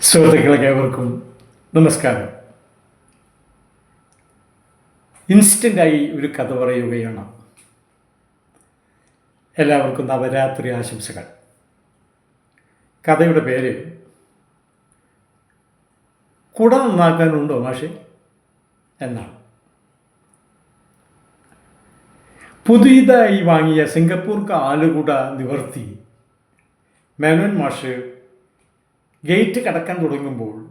സുഹൃത്തുക്കൾക്ക് ഏവർക്കും നമസ്കാരം. ഇൻസ്റ്റന്റായി ഒരു കഥ പറയുകയാണ്. എല്ലാവർക്കും നവരാത്രി ആശംസകൾ. കഥയുടെ പേര് കുട നന്നാക്കാനുണ്ടോ മാഷെ? എന്നാണ്. പുതിയതായി വാങ്ങിയ സിംഗപ്പൂർ കാലുകുട നിവർത്തി. മേനോൻ മാഷ് ഗേറ്റ് കടക്കാൻ തുടങ്ങുമ്പോൾ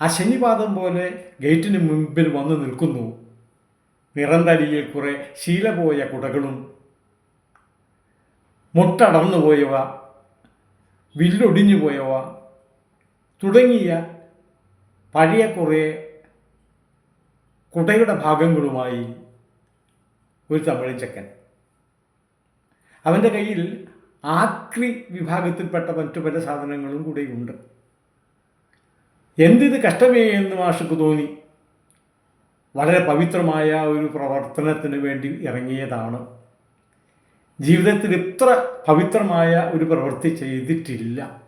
ആ ശനിപാദം പോലെ ഗേറ്റിന് മുൻപിൽ വന്ന് നിൽക്കുന്നു. നിറന്തടിയിൽ കുറെ ശീലപോയ കുടകളും മുട്ടടർന്നു പോയവ വില്ലൊടിഞ്ഞു പോയവ തുടങ്ങിയ പഴയ കുറേ കുടയുടെ ഭാഗങ്ങളുമായി ഒരു തമിഴൻ ചെക്കൻ. അവന്റെ കയ്യിൽ ആക്രി വിഭാഗത്തിൽപ്പെട്ട മറ്റു പല സാധനങ്ങളും കൂടെയുണ്ട് എന്തിത് കഷ്ടമേ എന്ന് മാഷക്ക് തോന്നി. വളരെ പവിത്രമായ ഒരു പ്രവർത്തനത്തിന് വേണ്ടി ഇറങ്ങിയതാണ്. ജീവിതത്തിൽ ഇത്ര പവിത്രമായ ഒരു പ്രവൃത്തി ചെയ്തിട്ടില്ല.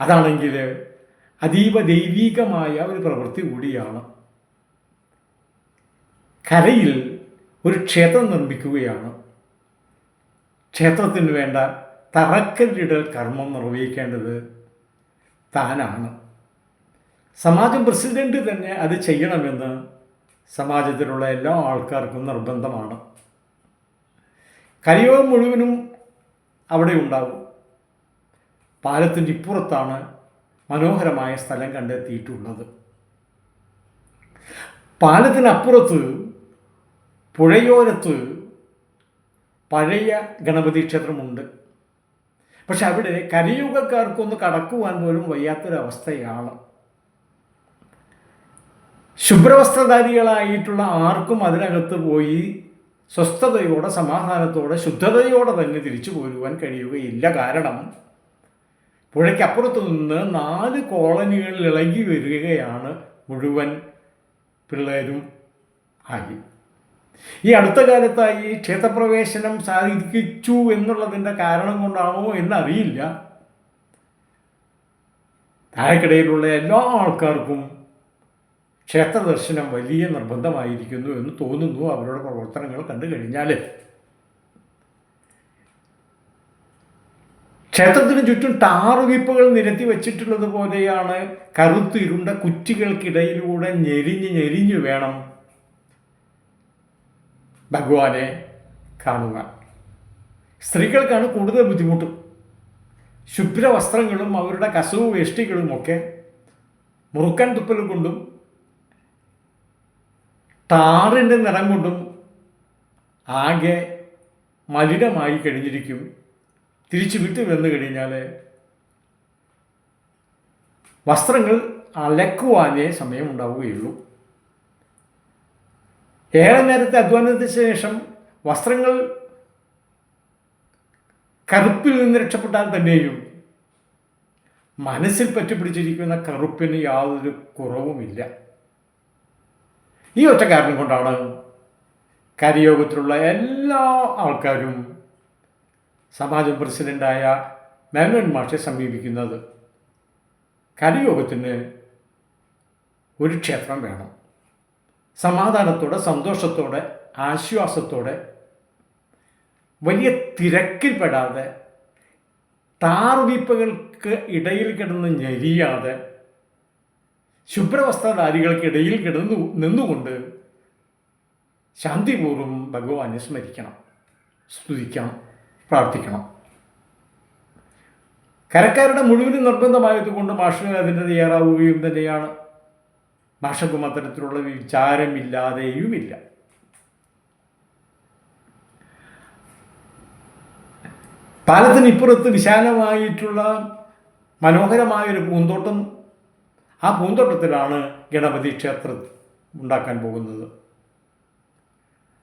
അതാണെങ്കിൽ അതീവ ദൈവീകമായ ഒരു പ്രവൃത്തി കൂടിയാണ്. കരയിൽ ഒരു ക്ഷേത്രം നിർമ്മിക്കുകയാണ്. ക്ഷേത്രത്തിന് വേണ്ട തറക്കല്ലിടൽ കർമ്മം നിർവഹിക്കേണ്ടത് താനാണ്. സമാജം പ്രസിഡന്റ് തന്നെ അത് ചെയ്യണമെന്ന് സമാജത്തിലുള്ള എല്ലാ ആൾക്കാർക്കും നിർബന്ധമാണ്. കലിയോഗം മുഴുവനും അവിടെ ഉണ്ടാകും പാലത്തിന്റെ ഇപ്പുറത്താണ് മനോഹരമായ സ്ഥലം കണ്ടെത്തിയിട്ടുള്ളത്. പാലത്തിനപ്പുറത്ത് പുഴയോരത്ത് പഴയ ഗണപതി ക്ഷേത്രമുണ്ട്. പക്ഷെ അവിടെ കലിയുഗക്കാർക്കൊന്ന് കടക്കുവാൻ പോലും വയ്യാത്തൊരവസ്ഥയാണ്. ശുഭ്രവസ്ത്രധാരികളായിട്ടുള്ള ആർക്കും അതിനകത്ത് പോയി സ്വസ്ഥതയോടെ സമാധാനത്തോടെ ശുദ്ധതയോടെ തന്നെ തിരിച്ചു പോരുവാൻ കഴിയുകയില്ല. കാരണം പുഴയ്ക്കപ്പുറത്ത് നിന്ന് നാല് കോളനികളിൽ ഇളകി വരികയാണ് മുഴുവൻ പിള്ളേരും ആയി. ഈ അടുത്ത കാലത്തായി ക്ഷേത്രപ്രവേശനം സാധിച്ചു എന്നുള്ളതിന്റെ കാരണം കൊണ്ടാണോ എന്നറിയില്ല. താഴെക്കിടയിലുള്ള എല്ലാ ആൾക്കാർക്കും ക്ഷേത്ര ദർശനം വലിയ നിർബന്ധമായിരിക്കുന്നു എന്ന് തോന്നുന്നു അവരുടെ പ്രവർത്തനങ്ങൾ കണ്ടു കഴിഞ്ഞാൽ ക്ഷേത്രത്തിന് ചുറ്റും ടാറുവിപ്പുകൾ നിരത്തി വച്ചിട്ടുള്ളത് പോലെയാണ് കറുത്തിരുണ്ട കുറ്റികൾക്കിടയിലൂടെ ഞെരിഞ്ഞ് ഞെരിഞ്ഞു വേണം ഭഗവാനെ കാണുക. സ്ത്രീകൾക്കാണ് കൂടുതൽ ബുദ്ധിമുട്ട്. ശുഭ്ര വസ്ത്രങ്ങളും അവരുടെ കസവ് വേഷ്ടികളുമൊക്കെ മുറുക്കൻ തുപ്പൽ കൊണ്ടും ടാറിന്റെ നിറം കൊണ്ടും ആകെ മലിനമായി കഴിഞ്ഞിരിക്കും. തിരിച്ചു വിട്ടു വന്നു കഴിഞ്ഞാൽ വസ്ത്രങ്ങൾ അലക്കുവാനേ സമയമുണ്ടാവുകയുള്ളൂ. ഏറെ നേരത്തെ അധ്വാനത്തിന് ശേഷം വസ്ത്രങ്ങൾ കറുപ്പിൽ നിന്ന് രക്ഷപ്പെട്ടാൽ തന്നെയും മനസ്സിൽ പറ്റിപ്പിടിച്ചിരിക്കുന്ന കറുപ്പിന് യാതൊരു കുറവുമില്ല. ഈ ഒറ്റ കാരണം കൊണ്ടാണ് കരിയോഗത്തിലുള്ള എല്ലാ ആൾക്കാരും സമാജം പ്രസിഡന്റായ മേനോൻ മാഷെ സമീപിക്കുന്നത് കരയോഗത്തിന് ഒരു ക്ഷേത്രം വേണം. സമാധാനത്തോടെ സന്തോഷത്തോടെ ആശ്വാസത്തോടെ വലിയ തിരക്കിൽപ്പെടാതെ ടാർവീപ്പകൾക്ക് ഇടയിൽ കിടന്ന് ഞെരിയാതെ ശുഭ്രവസ്ത്രധാരികൾക്ക് ഇടയിൽ കിടന്നു നിന്നുകൊണ്ട് ശാന്തിപൂർവം ഭഗവാനെ സ്മരിക്കണം സ്തുതിക്കണം പ്രാർത്ഥിക്കണം. കരക്കാരുടെ മുഴുവനും നിർബന്ധമായതുകൊണ്ട് മാഷ് അതിന് തയ്യാറാവുകയും തന്നെയാണ്. ഭാഷക്കും അത്തരത്തിലുള്ള വിചാരമില്ലാതെയുമില്ല. പാലത്തിനിപ്പുറത്ത് വിശാലമായിട്ടുള്ള മനോഹരമായൊരു പൂന്തോട്ടം ആ പൂന്തോട്ടത്തിലാണ് ഗണപതി ക്ഷേത്രം ഉണ്ടാക്കാൻ പോകുന്നത്.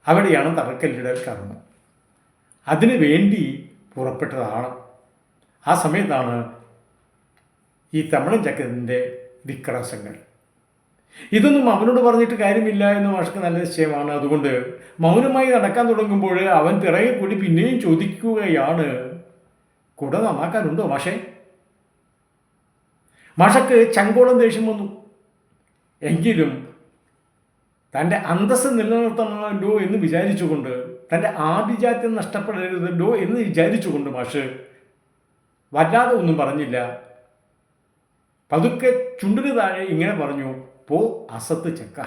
അവിടെയാണ് തറക്കല്ലിടൽ കർമ്മം. അതിനു വേണ്ടി പുറപ്പെട്ടതാണ്. ആ സമയത്താണ് ഈ തമിഴൻ ചക്രത്തിന്റെ വിക്രാസങ്ങൾ ഇതൊന്നും അവനോട് പറഞ്ഞിട്ട് കാര്യമില്ല എന്ന് മാഷക്ക് നല്ല നിശ്ചയമാണ്. അതുകൊണ്ട് മൗനമായി നടക്കാൻ തുടങ്ങുമ്പോൾ അവൻ പിറകെ കൂടി പിന്നെയും ചോദിക്കുകയാണ്. കുട നന്നാക്കാനുണ്ടോ മാഷേ? മാഷക്ക് ചങ്കോളം ദേഷ്യം വന്നു. എങ്കിലും തന്റെ അന്തസ്സ് നിലനിർത്തണമല്ലോ എന്ന് വിചാരിച്ചുകൊണ്ട് തന്റെ ആഭിജാത്യം നഷ്ടപ്പെടരുതല്ലോ എന്ന് വിചാരിച്ചുകൊണ്ട് മാഷ് വല്ലാതെ ഒന്നും പറഞ്ഞില്ല. പതുക്കെ ചുണ്ടിന് താഴെ ഇങ്ങനെ പറഞ്ഞു പോ അസത്ത് ചെക്ക.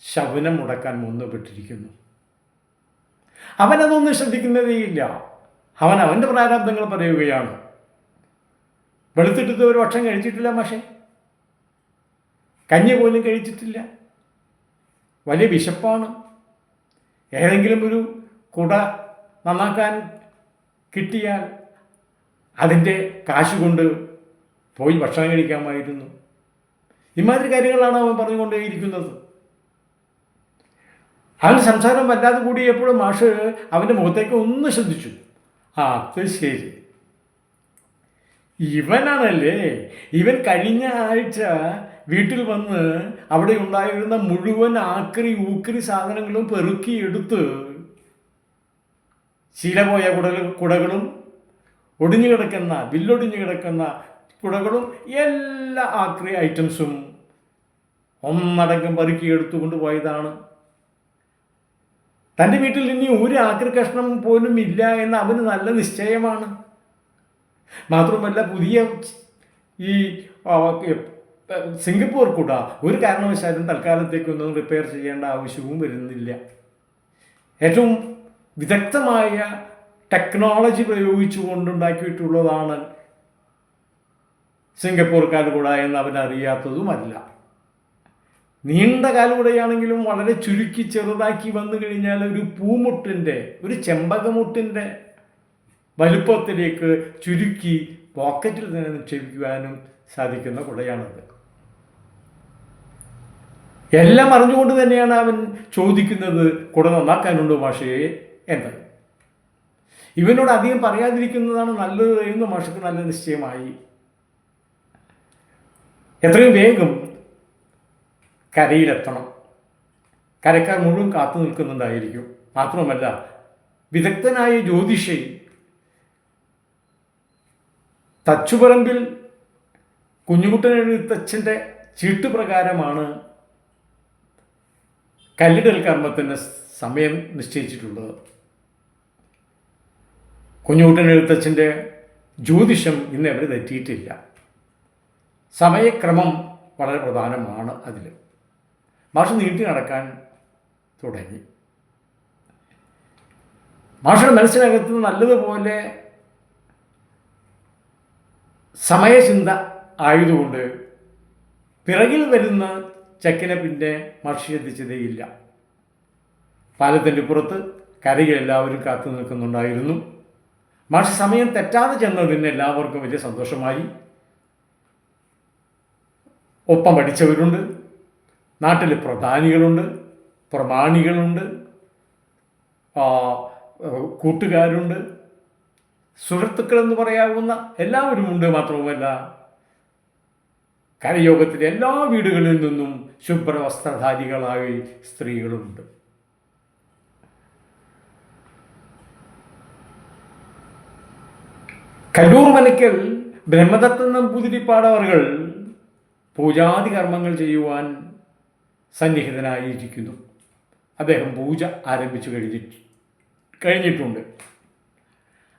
ശവനം മുടക്കാൻ മുന്നപ്പെട്ടിരിക്കുന്നു അവനതൊന്നും ശ്രദ്ധിക്കുന്നതേയില്ല അവൻ അവന്റെ പ്രാരാബ്ദങ്ങൾ പറയുകയാണ്. വെളുത്തിട്ടത് ഒരു വർഷം കഴിച്ചിട്ടില്ല പക്ഷേ കഞ്ഞി പോലും കഴിച്ചിട്ടില്ല. വലിയ വിശപ്പാണ്. ഏതെങ്കിലും ഒരു കുട നന്നാക്കാൻ കിട്ടിയാൽ അതിന്റെ കാശ് കൊണ്ട് പോയി ഭക്ഷണം കഴിക്കാമായിരുന്നു. ഇമാതിരി കാര്യങ്ങളാണ് അവൻ പറഞ്ഞുകൊണ്ടേയിരിക്കുന്നത്. അവൻ സംസാരം വല്ലാതെ കൂടിയപ്പോഴും മാഷ് അവന്റെ മുഖത്തേക്ക് ഒന്ന് ശ്രദ്ധിച്ചു. ആ അത് ശരി. ഇവനാണല്ലേ? ഇവൻ കഴിഞ്ഞ ആഴ്ച വീട്ടിൽ വന്ന് അവിടെ ഉണ്ടായിരുന്ന മുഴുവൻ ആക്രി ഊക്രി സാധനങ്ങളും പെറുക്കിയെടുത്ത് ശീലപോയ പോയ കുടൽ കുടകളും ഒടിഞ്ഞു കിടക്കുന്ന വില്ലൊടിഞ്ഞു കിടക്കുന്ന കുടകളും എല്ലാ ആക്രി ഐറ്റംസും ഒന്നടങ്കം പറുക്കി എടുത്തുകൊണ്ട് പോയതാണ് തന്റെ വീട്ടിൽ ഇനി ഒരു ആക്രി കഷ്ണം പോലും ഇല്ല എന്ന് അവന് നല്ല നിശ്ചയമാണ്. മാത്രമല്ല പുതിയ ഈ സിംഗപ്പൂർ കൂട ഒരു കാരണവശാലും തൽക്കാലത്തേക്കൊന്നും റിപ്പയർ ചെയ്യേണ്ട ആവശ്യവും വരുന്നില്ല. ഏറ്റവും വിദഗ്ധമായ ടെക്നോളജി പ്രയോഗിച്ചുകൊണ്ടുണ്ടാക്കിയിട്ടുള്ളതാണ് സിംഗപ്പൂർ കൂട എന്ന് അവൻ അറിയാത്തതുമല്ല നീണ്ട കാലുകൂടെയാണെങ്കിലും വളരെ ചുരുക്കി ചെറുതാക്കി വന്നു കഴിഞ്ഞാൽ ഒരു പൂമുട്ടിന്റെ ഒരു ചെമ്പകമുട്ടിന്റെ വലുപ്പത്തിലേക്ക് ചുരുക്കി പോക്കറ്റിൽ തന്നെ നിക്ഷേപിക്കുവാനും സാധിക്കുന്ന കുടയാണത്. എല്ലാം അറിഞ്ഞുകൊണ്ട് തന്നെയാണ് അവൻ ചോദിക്കുന്നത് കുട നന്നാക്കാനുണ്ടോ മാഷയെ എന്ന് ഇവനോട് അധികം പറയാതിരിക്കുന്നതാണ് നല്ലത് എന്ന് മാഷക്ക് നല്ല നിശ്ചയമായി. എത്രയും വേഗം കരയിലെത്തണം. കരക്കാർ മുഴുവൻ കാത്തു നിൽക്കുന്നുണ്ടായിരിക്കും. മാത്രമല്ല വിദഗ്ധനായ ജ്യോതിഷി തച്ചുപറമ്പിൽ കുഞ്ഞുകുട്ടൻ എഴുത്തച്ഛന്റെ ചീട്ടുപ്രകാരമാണ് കല്ലിടൽ കർമ്മത്തിന് സമയം നിശ്ചയിച്ചിട്ടുള്ളത്. കുഞ്ഞുകുട്ടൻ എഴുത്തച്ഛന്റെ ജ്യോതിഷം ഇന്ന് അവർ തെറ്റിയിട്ടില്ല. സമയക്രമം വളരെ പ്രധാനമാണ് അതിൽ മാഷ് നീട്ടി നടക്കാൻ തുടങ്ങി. മാഷയുടെ മനസ്സിനകത്ത് നല്ലതുപോലെ സമയചിന്ത ആയതുകൊണ്ട് പിറകിൽ വരുന്ന ചെക്കനെ പിന്നെ മർഷി എത്തിച്ചതേയില്ല പാലത്തിന്റെ പുറത്ത് കരയിൽ എല്ലാവരും കാത്തു നിൽക്കുന്നുണ്ടായിരുന്നു. മാഷ് സമയം തെറ്റാതെ ചെന്നതിന് എല്ലാവർക്കും വലിയ സന്തോഷമായി. ഒപ്പം പഠിച്ചവരുണ്ട് നാട്ടിൽ പ്രധാനികളുണ്ട് പ്രമാണികളുണ്ട് കൂട്ടുകാരുണ്ട്. സുഹൃത്തുക്കൾ എന്ന് പറയാവുന്ന എല്ലാവരും ഉണ്ട് മാത്രവുമല്ല. കരയോഗത്തിലെ എല്ലാ വീടുകളിൽ നിന്നും ശുഭ്രവസ്ത്രധാരികളായി സ്ത്രീകളുണ്ട്. കല്ലൂർ മനക്കൽ ബ്രഹ്മദത്തൻ നമ്പൂതിരിപ്പാടവറുകൾ പൂജാതി കർമ്മങ്ങൾ ചെയ്യുവാൻ സന്നിഹിതനായിരിക്കുന്നു. അദ്ദേഹം പൂജ ആരംഭിച്ചു കഴിഞ്ഞിട്ട് കഴിഞ്ഞിട്ടുണ്ട്.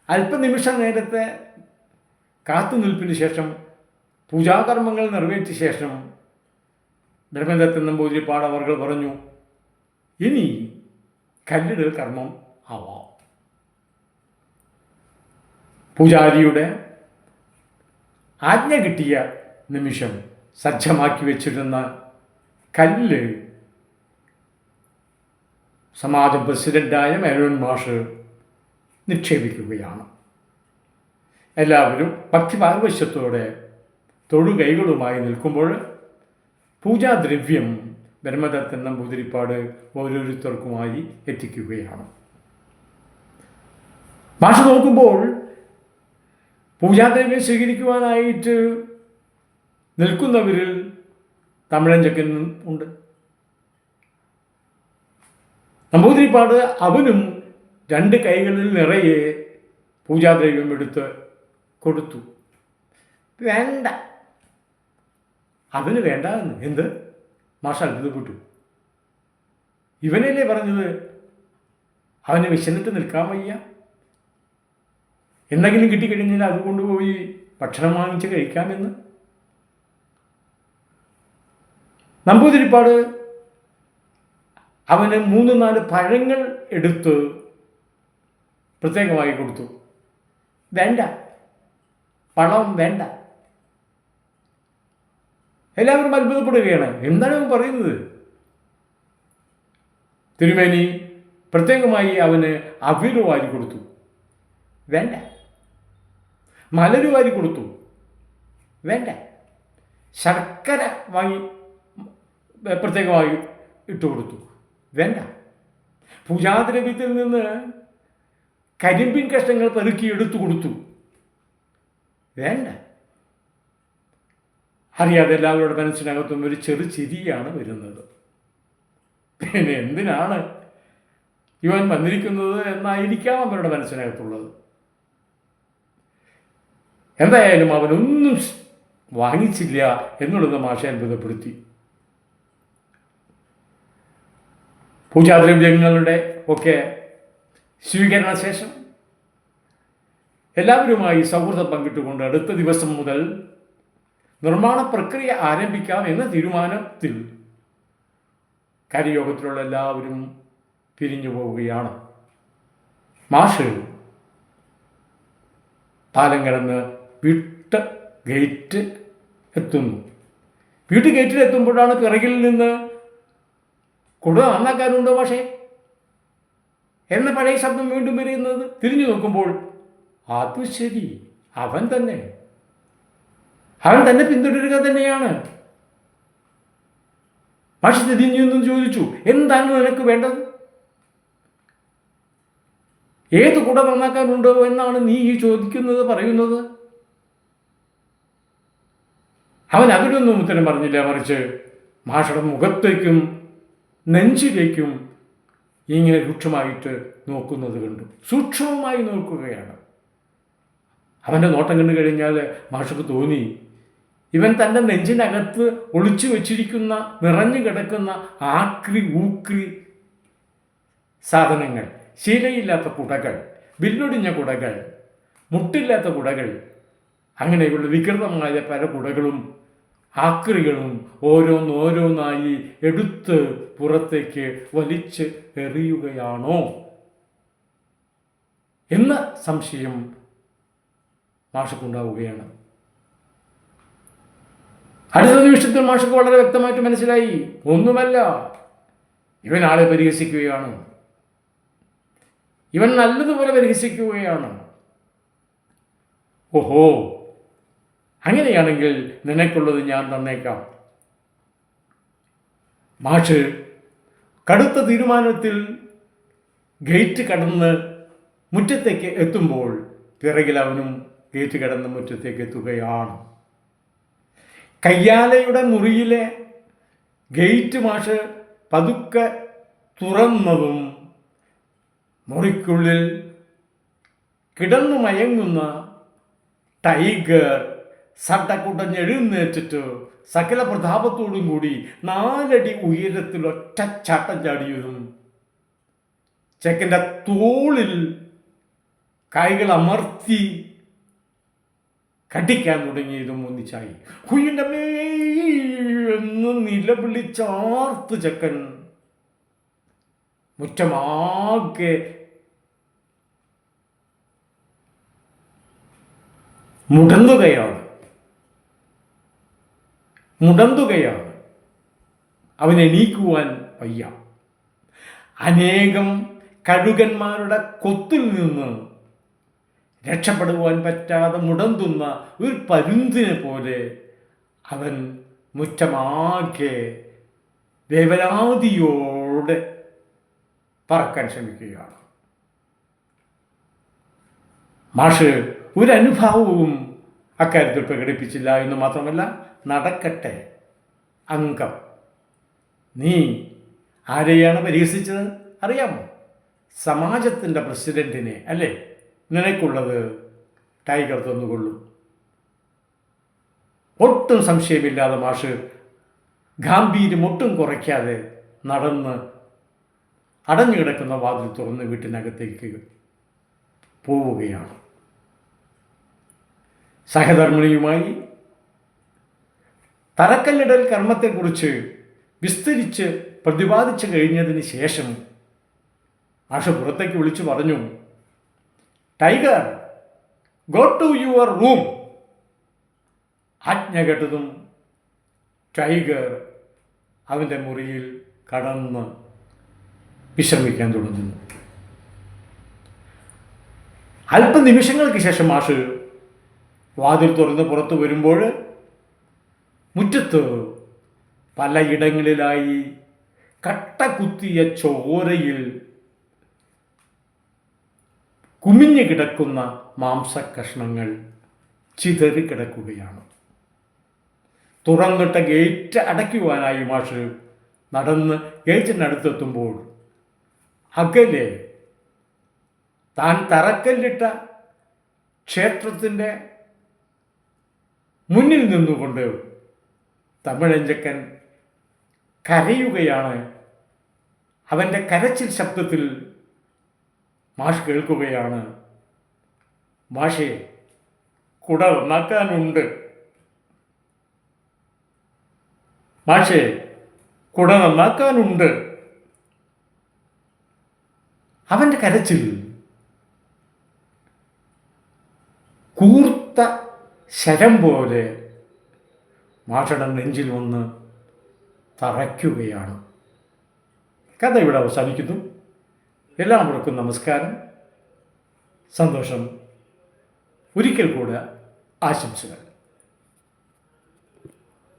അല്പനിമിഷ നേരത്തെ കാത്തുനിൽപ്പിന് ശേഷം പൂജാകർമ്മങ്ങൾ നിറവേറ്റിയ ശേഷം ബ്രഹ്മദത്തൻ നമ്പൂതിരിപ്പാട് അവർ പറഞ്ഞു ഇനി കല്ലിടൽ കർമ്മം ആവാം. പൂജാരിയുടെ ആജ്ഞ കിട്ടിയ നിമിഷം സജ്ജമാക്കി വെച്ചിരുന്ന കല്ല് സമാജം പ്രസിഡന്റായ മേനോൻ മാഷ് നിക്ഷേപിക്കുകയാണ്. എല്ലാവരും ഭക്തിപാർവശ്യത്തോടെ തൊഴുകൈകളുമായി നിൽക്കുമ്പോൾ പൂജാദ്രവ്യം ബ്രഹ്മദത്തൻ നമ്പൂതിരിപ്പാട് ഓരോരുത്തർക്കുമായി എത്തിക്കുകയാണ്. മാഷ് നോക്കുമ്പോൾ പൂജാദ്രവ്യം സ്വീകരിക്കുവാനായിട്ട് നിൽക്കുന്നവരിൽ തമിഴൻ ചെക്കൻ ഉണ്ട്. നമ്പൂതിരിപ്പാട് അവനും രണ്ട് കൈകളിൽ നിറയെ പൂജാദ്രവ്യം എടുത്ത് കൊടുത്തു. വേണ്ട. അവന് വേണ്ട എന്ന്. എന്ത്? മാഷ അത്ഭുതപ്പെട്ടു ഇവനല്ലേ പറഞ്ഞത്? അവന് വിശന്നിട്ട് നിൽക്കാൻ വയ്യ. എന്തെങ്കിലും കിട്ടിക്കഴിഞ്ഞാൽ അത് കൊണ്ടുപോയി ഭക്ഷണം വാങ്ങിച്ച് കഴിക്കാമെന്ന്. നമ്പൂതിരിപ്പാട് അവന് മൂന്ന് നാല് പഴങ്ങൾ എടുത്ത് പ്രത്യേകമായി കൊടുത്തു. വേണ്ട. പണം വേണ്ട. എല്ലാവരും അത്ഭുതപ്പെടുകയാണ്. എന്താണ് പറയുന്നത്? തിരുമേനി പ്രത്യേകമായി അവന് അവിര് വാരി കൊടുത്തു. വേണ്ട. മലര് വാരി കൊടുത്തു. വേണ്ട. ശർക്കര വാങ്ങി പ്രത്യേകമായി ഇട്ട് കൊടുത്തു. വേണ്ട. പൂജാദ്രവ്യത്തിൽ നിന്ന് കരിമ്പിൻ കഷ്ണങ്ങൾ പെറുക്കി എടുത്തു കൊടുത്തു. വേണ്ട. അറിയാതെ എല്ലാവരുടെ മനസ്സിനകത്തും ഒരു ചെറു ചിരിയാണ് വരുന്നത്. പിന്നെ എന്തിനാണ് ഇവൻ വന്നിരിക്കുന്നത് എന്നായിരിക്കാം അവരുടെ മനസ്സിനകത്തുള്ളത്. എന്തായാലും അവനൊന്നും വാങ്ങിച്ചില്ല എന്നുള്ളത് മാഷ അത്ഭുതപ്പെടുത്തി. പൂജാദ്രവ്യങ്ങളുടെ ഒക്കെ സ്വീകരണ ശേഷം എല്ലാവരുമായി സൗഹൃദം പങ്കിട്ടുകൊണ്ട് അടുത്ത ദിവസം മുതൽ നിർമ്മാണ പ്രക്രിയ ആരംഭിക്കാം എന്ന തീരുമാനത്തിൽ കാര്യയോഗത്തിലുള്ള എല്ലാവരും പിരിഞ്ഞു പോവുകയാണ്. മാഷ് പാലം കിടന്ന് വീട്ട് ഗേറ്റ് എത്തുന്നു. വീട്ട് ഗേറ്റിൽ എത്തുമ്പോഴാണ് പിറകിൽ നിന്ന് കുട നന്നാക്കാനുണ്ടോ പക്ഷേ? എന്ന പഴയ ശബ്ദം വീണ്ടും വരുന്നത് തിരിഞ്ഞു നോക്കുമ്പോൾ അത് ശരി അവൻ തന്നെ. അവൻ തന്നെ പിന്തുടരുക തന്നെയാണ്. പക്ഷെ തിരിഞ്ഞു ചോദിച്ചു എന്താണ് നിനക്ക് വേണ്ടത്? ഏത് കുട നന്നാക്കാനുണ്ടോ എന്നാണ് നീ ഈ ചോദിക്കുന്നത് പറയുന്നത്? അവൻ അതിനൊന്നും ഉത്തരം പറഞ്ഞില്ല മറിച്ച് മാഷയുടെ മുഖത്തേക്കും നെഞ്ചിലേക്കും ഇങ്ങനെ രൂക്ഷമായിട്ട് നോക്കുന്നത് കണ്ടു. സൂക്ഷ്മമായി നോക്കുകയാണ്. അവന്റെ നോട്ടം കണ്ടു കഴിഞ്ഞാൽ മാഷക്ക് തോന്നി. ഇവൻ തന്റെ നെഞ്ചിനകത്ത് ഒളിച്ചു വച്ചിരിക്കുന്ന നിറഞ്ഞു കിടക്കുന്ന ആക്രി ഊക്രി സാധനങ്ങൾ ശീലയില്ലാത്ത കുടകൾ വില്ലൊടിഞ്ഞ കുടകൾ മുട്ടില്ലാത്ത കുടകൾ അങ്ങനെയുള്ള വികൃതമായ പല കുടകളും ആക്രികളും ഓരോന്നോരോന്നായി എടുത്ത് പുറത്തേക്ക് വലിച്ച് എറിയുകയാണോ? എന്ന സംശയം മാഷക്കുണ്ടാവുകയാണ്. അടുത്ത നിമിഷത്തിൽ മാഷക്ക് വളരെ വ്യക്തമായിട്ട് മനസ്സിലായി. ഒന്നുമല്ല ഇവൻ ആളെ പരിഹസിക്കുകയാണ്. ഇവൻ നല്ലതുപോലെ പരിഹസിക്കുകയാണ്. ഓഹോ അങ്ങനെയാണെങ്കിൽ നിനക്കുള്ളത് ഞാൻ തന്നേക്കാം. മാഷ് കടുത്ത തീരുമാനത്തിൽ ഗേറ്റ് കടന്ന് മുറ്റത്തേക്ക് എത്തുമ്പോൾ പിറകിൽ അവനും ഗേറ്റ് കടന്ന് മുറ്റത്തേക്ക് എത്തുകയാണ്. കയ്യാലയുടെ മുറിയിലെ ഗേറ്റ് മാഷ് പതുക്കെ തുറന്നതും മുറിക്കുള്ളിൽ കിടന്നു മയങ്ങുന്ന ടൈഗർ സട്ടക്കുട്ടഞ്ഞെഴുന്നേറ്റിട്ട് സകല പ്രതാപത്തോടും കൂടി നാലടി ഉയരത്തിൽ ഒറ്റ ചാട്ടം ചാടിയതും ചെക്കന്റെ തോളിൽ കൈകൾ അമർത്തി കടിക്കാൻ തുടങ്ങിയതും ഒന്നിച്ചായി കുയിന്റെ എന്ന് നിലവിളിച്ചാർത്ത് ചെക്കൻ. മുറ്റമാകെ മുടന്തുകയാണ് മുടന്തുകയാണ്. അവനെ നീക്കുവാൻ വയ്യ. അനേകം കഴുകന്മാരുടെ കൊത്തിൽ നിന്ന് രക്ഷപ്പെടുവാൻ പറ്റാതെ മുടന്തുന്ന ഒരു പരുന്തിനെ പോലെ അവൻ മുറ്റമാകെ വേവലാതിയോടെ പറക്കാൻ ശ്രമിക്കുകയാണ്. മാഷ് ഒരനുഭാവവും അക്കാര്യത്തിൽ പ്രകടിപ്പിച്ചില്ല എന്ന് മാത്രമല്ല നടക്കട്ടെ അംഗം. നീ ആരെയാണ് പരിഹസിച്ചത് അറിയാമോ? സമാജത്തിന്റെ പ്രസിഡന്റിനെ അല്ലേ? നിനക്കുള്ളത് ടൈഗർ തന്നുകൊള്ളും. ഒട്ടും സംശയമില്ലാതെ മാഷ് ഗാംഭീര്യം ഒട്ടും കുറയ്ക്കാതെ നടന്ന് അടഞ്ഞു കിടക്കുന്ന വാതിൽ തുറന്ന് വീട്ടിനകത്തേക്ക് പോവുകയാണ്. സഹധർമ്മിണിയുമായി തറക്കല്ലിടൽ കർമ്മത്തെക്കുറിച്ച് വിസ്തരിച്ച് പ്രതിപാദിച്ചു കഴിഞ്ഞതിന് ശേഷം ആഷ പുറത്തേക്ക് വിളിച്ചു പറഞ്ഞു Tiger go to your room. ആജ്ഞ കേട്ടതും ടൈഗർ അവന്റെ മുറിയിൽ കടന്ന് വിശ്രമിക്കാൻ തുടങ്ങുന്നു. അല്പനിമിഷങ്ങൾക്ക് ശേഷം മാഷ് വാതിൽ തുറന്ന് പുറത്തു വരുമ്പോൾ മുറ്റത്ത് പലയിടങ്ങളിലായി കട്ട കുത്തിയ ചോരയിൽ കുമിഞ്ഞു കിടക്കുന്ന മാംസക്കഷ്ണങ്ങൾ ചിതറി കിടക്കുകയാണ്. തുറന്നിട്ട ഗേറ്റ് അടയ്ക്കുവാനായി മാഷ് നടന്ന് ഗേറ്റിനടുത്തെത്തുമ്പോൾ അകലെ താൻ തറക്കല്ലിട്ട ക്ഷേത്രത്തിന്റെ മുന്നിൽ നിന്നുകൊണ്ട് തമിഴഞ്ചക്കൻ കരയുകയാണ്. അവന്റെ കരച്ചിൽ ശബ്ദത്തിൽ മാഷ് കേൾക്കുകയാണ്. മാഷെ കുട നന്നാക്കാനുണ്ട്. മാഷെ കുട നന്നാക്കാനുണ്ട്. അവന്റെ കരച്ചിൽ കൂർത്ത ശരം പോലെ മാഷയുടെ നെഞ്ചിൽ വന്ന് തറയ്ക്കുകയാണ്. കഥ ഇവിടെ അവസാനിക്കുന്നു. എല്ലാവർക്കും നമസ്കാരം. സന്തോഷം. ഒരിക്കൽ കൂടെ ആശംസകൾ.